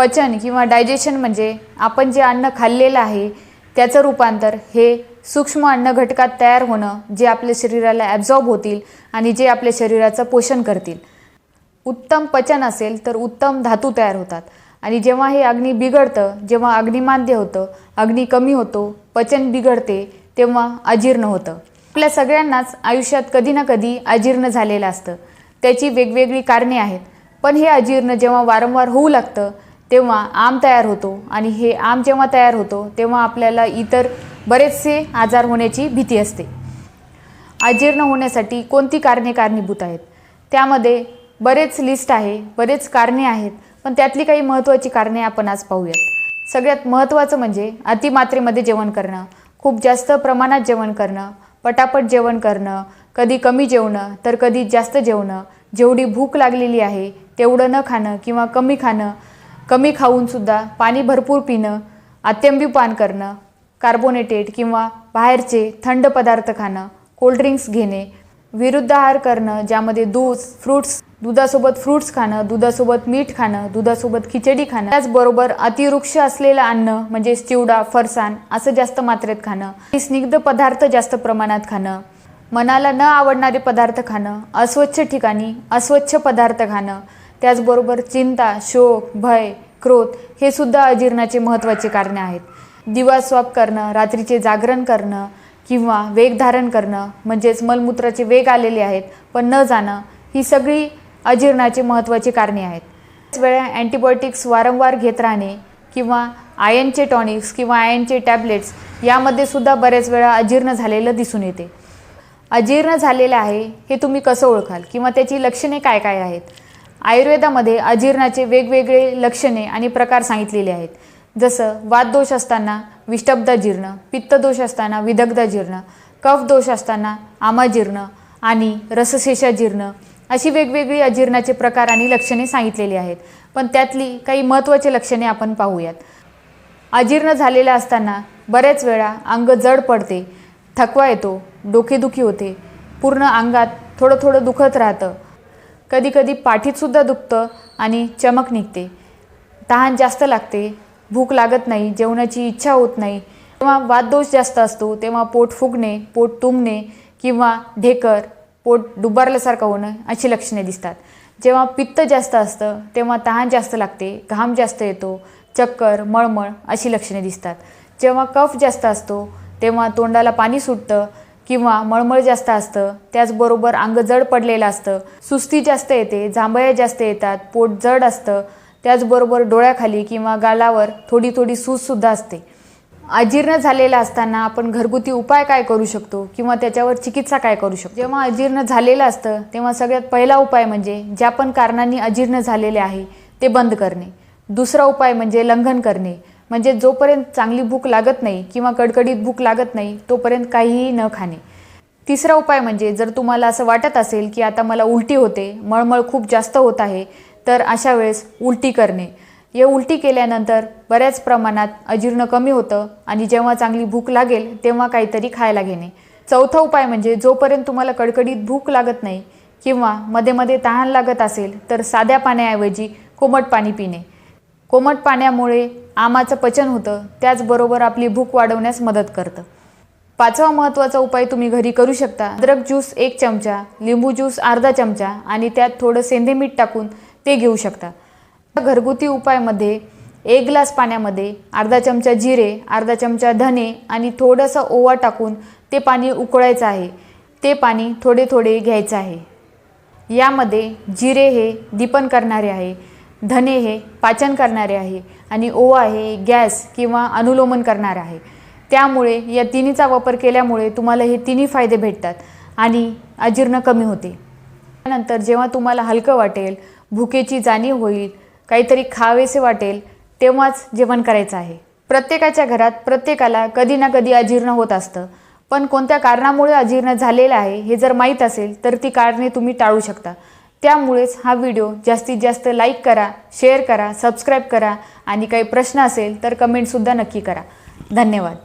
पचन किंवा डायजेशन म्हणजे आपण जे अन्न खाल्लेलं आहे त्याचं रूपांतर हे सूक्ष्म अन्न घटकात तयार होणं जे आपल्या शरीराला ॲब्झॉर्ब होतील आणि जे आपल्या शरीराचं पोषण करतील. उत्तम पचन असेल तर उत्तम धातू तयार होतात. आणि जेव्हा हे अग्नी बिघडतं जेव्हा अग्निमाद्य होतं अग्नी कमी होतो पचन बिघडते तेव्हा अजीर्ण होतं. आपल्या सगळ्यांनाच आयुष्यात कधी ना कधी अजीर्ण झालेलं असतं. त्याची वेगवेगळी कारणे आहेत. पण हे अजीर्ण जेव्हा वारंवार होऊ लागतं तेव्हा आम तयार होतो आणि हे आम जेव्हा तयार होतो तेव्हा आपल्याला इतर बरेचसे आजार होण्याची भीती असते. अजीर्ण होण्यासाठी कोणती कारणे कारणीभूत आहेत? त्यामध्ये बरेच लिस्ट आहे बरेच कारणे आहेत पण त्यातली काही महत्त्वाची कारणे आपण आज पाहूयात. सगळ्यात महत्त्वाचं म्हणजे अतिमात्रेमध्ये जेवण करणं खूप जास्त प्रमाणात जेवण करणं पटापट जेवण करणं कधी कमी जेवणं तर कधी जास्त जेवणं जेवढी भूक लागलेली आहे तेवढं न खाणं किंवा कमी खाणं कमी खाऊनसुद्धा पाणी भरपूर पिणं अत्यंबीपान करणं कार्बोनेटेड किंवा बाहेरचे थंड पदार्थ खाणं कोल्ड्रिंक्स घेणे विरुद्ध आहार करणं ज्यामध्ये दूध फ्रूट्स दुधासोबत फ्रूट्स खाणं दुधासोबत मीठ खाणं दुधासोबत खिचडी खाणं त्याचबरोबर अतिवृक्ष असलेलं अन्न म्हणजे चिवडा फरसाण असं जास्त मात्रेत खाणं आणि स्निग्ध पदार्थ जास्त प्रमाणात खाणं मनाला न आवडणारे पदार्थ खाणं अस्वच्छ ठिकाणी अस्वच्छ पदार्थ खाणं त्याचबरोबर चिंता शोक भय क्रोध हे सुद्धा अजीर्णाचे महत्त्वाचे कारणे आहेत. दिवा स्वाप करणं रात्रीचे जागरण करणं किंवा वेग धारण करणं म्हणजेच मलमूत्राचे वेग आलेले आहेत पण न जाणं ही सगळी अजीर्णाची महत्त्वाची कारणे आहेत. त्याच वेळा अँटीबायोटिक्स वारंवार घेत राहणे किंवा आयनचे टॉनिक्स किंवा आयनचे टॅबलेट्स यामध्ये सुद्धा बऱ्याच वेळा अजीर्ण झालेलं दिसून येते. अजीर्ण झालेलं आहे हे तुम्ही कसं ओळखाल किंवा त्याची लक्षणे काय काय आहेत? आयुर्वेदामध्ये अजीर्णाचे वेगवेगळे लक्षणे आणि प्रकार सांगितलेले आहेत. जसं वातदोष असताना विष्टब्दाजीर्ण पित्तदोष असताना विदग्धाजीर्ण कफ दोष असताना आमाजीर्ण आणि रसशेषा जीर्ण अशी वेगवेगळी अजीर्णाचे प्रकार आणि लक्षणे सांगितलेली आहेत. पण त्यातली काही महत्त्वाची लक्षणे आपण पाहूयात. अजीर्ण झालेलं असताना बऱ्याच वेळा अंग जड पडते थकवा येतो डोकेदुखी होते पूर्ण अंगात थोडं थोडं दुखत राहतं कधीकधी पाठीतसुद्धा दुखतं आणि चमक निघते. तहान जास्त लागते भूक लागत नाही जेवणाची इच्छा होत नाही. तेव्हा वाददोष जास्त असतो तेव्हा पोट फुगणे पोट तुंबणे किंवा ढेकर पोट डुबारल्यासारखं होणं अशी लक्षणे दिसतात. जेव्हा पित्त जास्त असतं तेव्हा तहान जास्त लागते घाम जास्त येतो चक्कर मळमळ अशी लक्षणे दिसतात. जेव्हा कफ जास्त असतो तेव्हा तोंडाला पाणी सुटतं किंवा मळमळ जास्त असतं त्याचबरोबर अंग जड पडलेलं असतं सुस्ती जास्त येते जांभया जास्त येतात पोट जड असतं त्याचबरोबर डोळ्याखाली किंवा गालावर थोडी थोडी सूजसुद्धा असते. अजीर्ण झालेला असताना आपण घरगुती उपाय काय करू शकतो किंवा त्याच्यावर चिकित्सा काय करू शकतो? जेव्हा अजीर्ण झालेलं असतं तेव्हा सगळ्यात पहिला उपाय म्हणजे ज्या पण कारणांनी अजीर्ण झालेले आहे ते बंद करणे. दुसरा उपाय म्हणजे लंघन करणे. म्हणजे जोपर्यंत चांगली भूक लागत नाही किंवा कडकडीत भूक लागत नाही तोपर्यंत काहीही न खाणे. तिसरा उपाय म्हणजे जर तुम्हाला असं वाटत असेल की आता मला उलटी होते मळमळ खूप जास्त होत आहे तर अशा वेळेस उलटी करणे. या उलटी केल्यानंतर बऱ्याच प्रमाणात अजीर्ण कमी होतं आणि जेव्हा चांगली भूक लागेल तेव्हा काहीतरी खायला घेणे. चौथा उपाय म्हणजे जोपर्यंत तुम्हाला कडकडीत भूक लागत नाही किंवा मध्ये मध्ये तहान लागत असेल तर साध्या पाण्याऐवजी कोमट पाणी पिणे. कोमट पाण्यामुळे आमाचं पचन होतं त्याचबरोबर आपली भूक वाढवण्यास मदत करतं. पाचवा महत्त्वाचा उपाय तुम्ही घरी करू शकता. अद्रक ज्यूस एक चमचा लिंबू ज्यूस अर्धा चमचा आणि त्यात थोडं सेंधे मीठ टाकून ते घेऊ शकता. घरगुती उपायमध्ये एक ग्लास पाण्यामध्ये अर्धा चमचा जिरे अर्धा चमचा धने आणि थोडंसं ओवा टाकून ते पाणी उकळायचं आहे. ते पाणी थोडे थोडे घ्यायचं आहे. यामध्ये जिरे हे दीपन करणारे आहे. धने हे पाचन करणारे आहे आणि ओवा हे गॅस किंवा अनुलोमन करणारे आहे. त्यामुळे या तिन्हीचा वापर केल्यामुळे तुम्हाला हे तिन्ही फायदे भेटतात आणि अजीर्ण कमी होते. त्यानंतर जेव्हा तुम्हाला हलकं वाटेल भुकेची जाणीव होईल काहीतरी खावेसे वाटेल तेव्हाच जेवण करायचं आहे. प्रत्येकाच्या घरात प्रत्येकाला कधी ना कधी अजीर्ण होत असतं. पण कोणत्या कारणामुळे अजीर्ण झालेलं आहे हे जर माहीत असेल तर ती कारणे तुम्ही टाळू शकता. त्यामुळेच हा व्हिडिओ जास्तीत जास्त लाईक करा शेअर करा सबस्क्राईब करा आणि काही प्रश्न असेल तर कमेंटसुद्धा नक्की करा. धन्यवाद.